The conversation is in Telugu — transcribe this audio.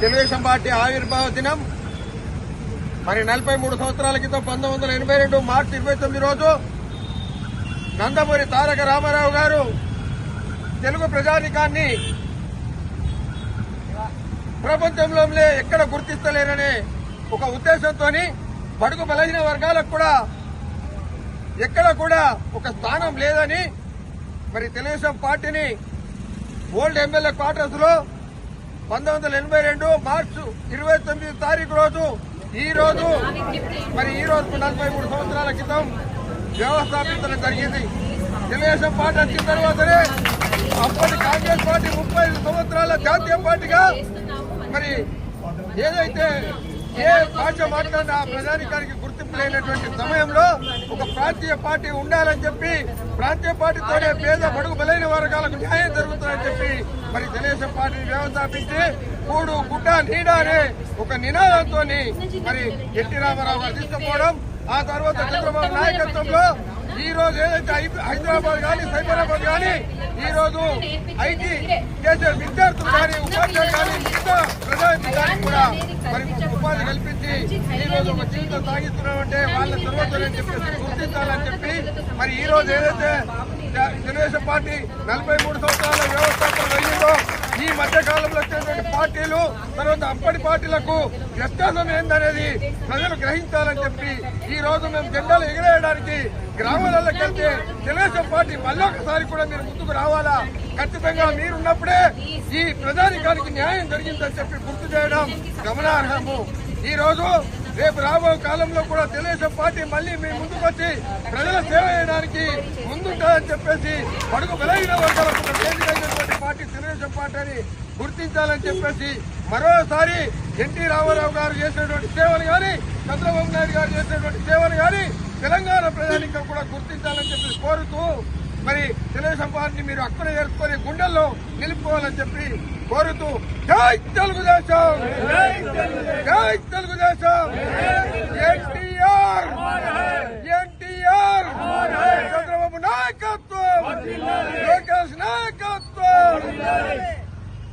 తెలుగుదేశం పార్టీ ఆవిర్భావ దినం. మరి నలభై మూడు సంవత్సరాల క్రితం పంతొమ్మిది వందల ఎనభై రెండు మార్చి ఇరవై తొమ్మిది రోజు నందమూరి తారక రామారావు గారు తెలుగు ప్రజానికాన్ని ప్రపంచంలోనే ఎక్కడ గుర్తిస్తలేననే ఒక ఉద్దేశంతో బడుగు బలహీన వర్గాలకు కూడా ఎక్కడ కూడా ఒక స్థానం లేదని మరి తెలుగుదేశం పార్టీని ఓల్డ్ ఎమ్మెల్యే క్వార్టర్స్లో పంతొమ్మిది వందల ఎనభై రెండు మార్చి ఇరవై తొమ్మిది తారీఖు రోజు ఈ రోజు మరి ఈ రోజు నలభై మూడు సంవత్సరాల క్రితం వ్యవస్థాపించడం జరిగింది. తెలుగుదేశం పార్టీ వచ్చిన తర్వాతనే అప్పటి కాంగ్రెస్ పార్టీ ముప్పై సంవత్సరాల జాతీయ పార్టీగా మరి ఏదైతే ఏ భాష మాట్లాడినా ఆ ప్రజానికానికి గుర్తింపు లేనటువంటి సమయంలో ఒక ప్రాంతీయ పార్టీ ఉండాలని చెప్పి ప్రాంతీయ పార్టీతోనే పేద బడుగు బలైన వర్గాలకు న్యాయం జరుగుతుందని చెప్పి మరి తెలుగుదేశం పార్టీని వ్యవస్థాపించి కూడు గుడ్డ నీడ అనే ఒక నినాదంతో మరి ఎన్టీ రామారావు గారు తీసుకుపోవడం ఆ తర్వాత చంద్రబాబు నాయకత్వంలో ఈ రోజు ఏదైతే హైదరాబాద్ కానీ సైబరాబాద్ కానీ ఈ రోజు ఐటీ చేసే విద్యార్థులు కానీ ఉపాధ్యాయులు కానీ మిగతా ప్రజానికి కూడా మరి ఉపాధి కల్పించి ఈ రోజు ఒక జీవితం సాగిస్తున్నామంటే వాళ్ళ సర్వోత్తరని చెప్పేసి గుర్తించాలని చెప్పి మరి ఈ రోజు ఏదైతే తెలుగుదేశం పార్టీ నలభై మూడు సంవత్సరాల పార్టీలు తర్వాత అప్పటి పార్టీలకు వ్యత్యాసం ఏందనేది ప్రజలు గ్రహించాలని చెప్పి ఈ రోజు మేము జెండాలు ఎగిరేయడానికి గ్రామాలలోకి వెళ్తే తెలుగుదేశం పార్టీ మళ్ళొకసారి కూడా మీరు ముందుకు రావాలా? ఖచ్చితంగా మీరున్నప్పుడే ఈ ప్రజానికానికి న్యాయం జరిగిందని చెప్పి గుర్తు చేయడం గమనార్హము. ఈ రోజు రేపు రాబో కాలంలో కూడా తెలుగుదేశం పార్టీ మళ్ళీ మీ ముందుకు వచ్చి ప్రజల సేవ చేయడానికి ముందుంటారని చెప్పేసి పడుగు బలహీన వర్గాలకు పార్టీ తెలుగుదేశం పార్టీ అని గుర్తించాలని చెప్పేసి మరోసారి ఎన్టీ రామారావు గారు చేసినటువంటి సేవలు కానీ చంద్రబాబు నాయుడు గారు చేసినటువంటి సేవలు కానీ తెలంగాణ ప్రజానికం కూడా గుర్తించాలని చెప్పి కోరుతూ మరి తెలుగుదేశం పార్టీ మీరు అక్కడ చేరుకొని గుండెల్లో నిలుపుకోవాలని చెప్పి కోరుతూ జై తెలుగుదేశం! జై తెలుగుదేశం! ఎన్టీఆర్! ఎన్టీఆర్! చంద్రబాబు నాయకత్వం! లోకేష్ నాయకత్వం!